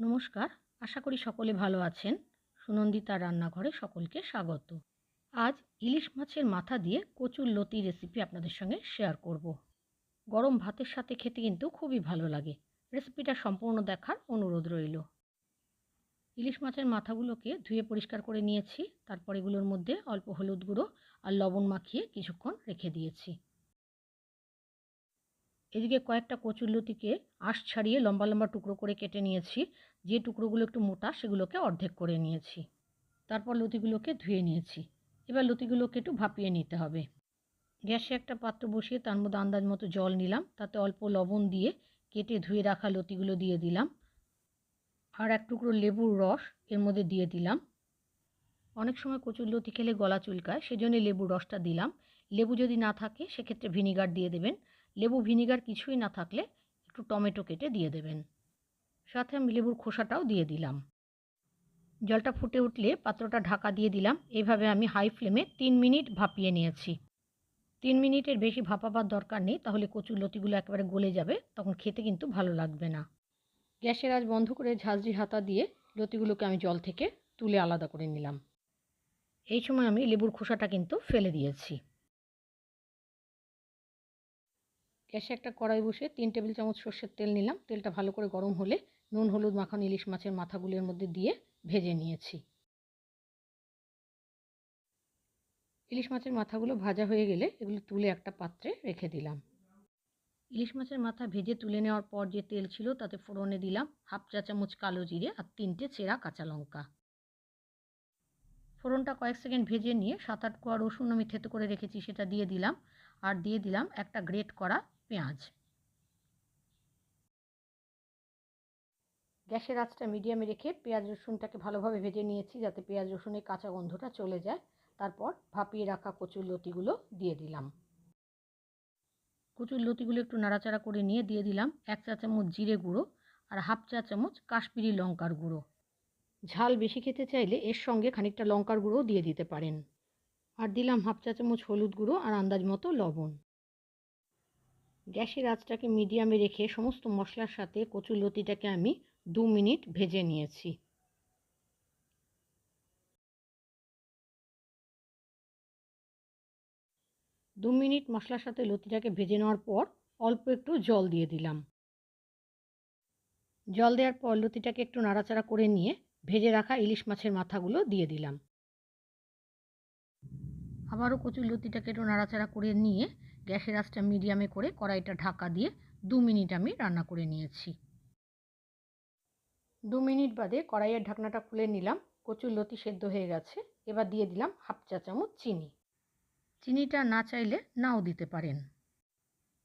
নমস্কার, আশা করি সকলে ভালো আছেন। সুনন্দিতা রান্নাঘরে সকলকে স্বাগত। আজ ইলিশ মাছের মাথা দিয়ে কচুর লতি রেসিপি আপনাদের সঙ্গে শেয়ার করব। গরম ভাতের সাথে খেতে কিন্তু খুবই ভালো লাগে। রেসিপিটা সম্পূর্ণ দেখার অনুরোধ রইল। ইলিশ মাছের মাথাগুলোকে ধুয়ে পরিষ্কার করে নিয়েছি। তারপর এগুলোর মধ্যে অল্প হলুদ গুঁড়ো আর লবণ মাখিয়ে কিছুক্ষণ রেখে দিয়েছি। এদিকে কয়েকটা কচুরলতিকে আঁশ ছাড়িয়ে লম্বা লম্বা টুকরো করে কেটে নিয়েছি। যে টুকরোগুলো একটু মোটা, সেগুলোকে অর্ধেক করে নিয়েছি। তারপর লতিগুলোকে ধুয়ে নিয়েছি। এবার লতিগুলোকে একটু ভাপিয়ে নিতে হবে। গ্যাসে একটা পাত্র বসিয়ে তার মধ্যে আন্দাজ মতো জল নিলাম। তাতে অল্প লবণ দিয়ে কেটে ধুয়ে রাখা লতিগুলো দিয়ে দিলাম। আর এক টুকরো লেবুর রস এর মধ্যে দিয়ে দিলাম। অনেক সময় কচুর লতি খেলে গলা চুলকায়, সেজন্য লেবুর রসটা দিলাম। লেবু যদি না থাকে, সেক্ষেত্রে ভিনিগার দিয়ে দেবেন। লেবু ভিনিগার কিছুই না থাকলে একটু টমেটো কেটে দিয়ে দেবেন। সাথে আমি লেবুর খোসাটাও দিয়ে দিলাম। জলটা ফুটে উঠলে পাত্রটা ঢাকা দিয়ে দিলাম। এইভাবে আমি হাই ফ্লেমে তিন মিনিট ভাপিয়ে নিয়েছি। তিন মিনিটের বেশি ভাপাবার দরকার নেই, তাহলে কচুর লতিগুলো একেবারে গলে যাবে, তখন খেতে কিন্তু ভালো লাগবে না। গ্যাসের আজ বন্ধ করে ঝাঁঝরি হাতা দিয়ে লতিগুলোকে আমি জল থেকে তুলে আলাদা করে নিলাম। এই সময় আমি লেবুর খোসাটা কিন্তু ফেলে দিয়েছি। গ্যাসে একটা কড়াই বসে তিন টেবিল চামচ সর্ষের তেল নিলাম। তেলটা ভালো করে গরম হলে নুন, হলুদ, মাখানো ইলিশ মাছের মাথাগুলির মধ্যে দিয়ে ভেজে নিয়েছি। ইলিশ মাছের মাথাগুলো ভাজা হয়ে গেলে এগুলো তুলে একটা পাত্রে রেখে দিলাম। ইলিশ মাছের মাথা ভেজে তুলে নেওয়ার পর যে তেল ছিল তাতে ফোড়নে দিলাম হাফ চা চামচ কালো জিরে আর তিনটে চেরা কাঁচা লঙ্কা। ফোড়নটা কয়েক সেকেন্ড ভেজে নিয়ে সাত আট কোয়া রসুন আমি থেতো করে রেখেছি সেটা দিয়ে দিলাম। আর দিয়ে দিলাম একটা গ্রেট করা পেঁয়াজ। গ্যাসের আঁচটা মিডিয়ামে রেখে পেঁয়াজ রসুনটাকে ভালোভাবে ভেজে নিয়েছি যাতে পেঁয়াজ রসুনের কাঁচা গন্ধটা চলে যায়। তারপর ভাপিয়ে রাখা কচুর লতিগুলো দিয়ে দিলাম। কচুর লতিগুলো একটু নাড়াচাড়া করে নিয়ে দিয়ে দিলাম এক চা চামচ জিরে গুঁড়ো আর হাফ চা চামচ কাশ্মীরি লঙ্কার গুঁড়ো। ঝাল বেশি খেতে চাইলে এর সঙ্গে খানিকটা লঙ্কার গুঁড়ো দিয়ে দিতে পারেন। আর দিলাম হাফ চা চামচ হলুদ গুঁড়ো আর আন্দাজ মতো লবণ। গ্যাসের আঁচটাকে মিডিয়ামে রেখে সমস্ত মশলার সাথে কচুর লতিটাকে আমি দু মিনিট ভেজে নিয়েছি। দু মিনিট মশলার সাথে লতিটাকে ভেজে নেওয়ার পর অল্প একটু জল দিয়ে দিলাম। জল দেওয়ার পর লতিটাকে একটু নাড়াচাড়া করে নিয়ে ভেজে রাখা ইলিশ মাছের মাথাগুলো দিয়ে দিলাম। আবারও কচুর লতিটাকে একটু নাড়াচাড়া করে নিয়ে গ্যাসের আঁচটা মিডিয়ামে করে কড়াইটা ঢাকা দিয়ে দু মিনিট আমি রান্না করে নিয়েছি। দু মিনিট বাদে কড়াইয়ের ঢাকনাটা খুলে নিলাম, কচুর লতি সেদ্ধ হয়ে গেছে। এবার দিয়ে দিলাম হাফ চা চামচ চিনি। চিনিটা না চাইলে নাও দিতে পারেন।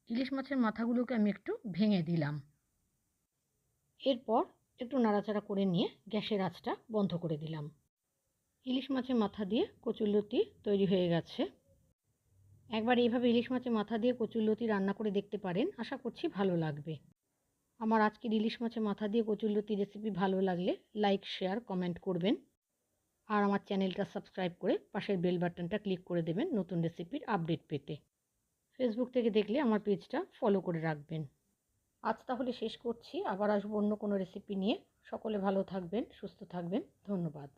ইলিশ মাছের মাথাগুলোকে আমি একটু ভেঙে দিলাম। এরপর একটু নাড়াচাড়া করে নিয়ে গ্যাসের আঁচটা বন্ধ করে দিলাম। ইলিশ মাছের মাথা দিয়ে কচুরলতি তৈরি হয়ে গেছে। একবার এইভাবে ইলিশ মাছের মাথা দিয়ে কচুরলতি রান্না করে দেখতে পারেন, আশা করছি ভালো লাগবে। আমার আজকের ইলিশ মাছের মাথা দিয়ে কচুরলতি রেসিপি ভালো লাগলে লাইক শেয়ার কমেন্ট করবেন। আর আমার চ্যানেলটা সাবস্ক্রাইব করে পাশের বেল বাটনটা ক্লিক করে দেবেন নতুন রেসিপির আপডেট পেতে। ফেসবুক থেকে দেখলে আমার পেজটা ফলো করে রাখবেন। আজ তাহলে শেষ করছি, আবার আসব অন্য কোনো রেসিপি নিয়ে। সকলে ভালো থাকবেন, সুস্থ থাকবেন, ধন্যবাদ।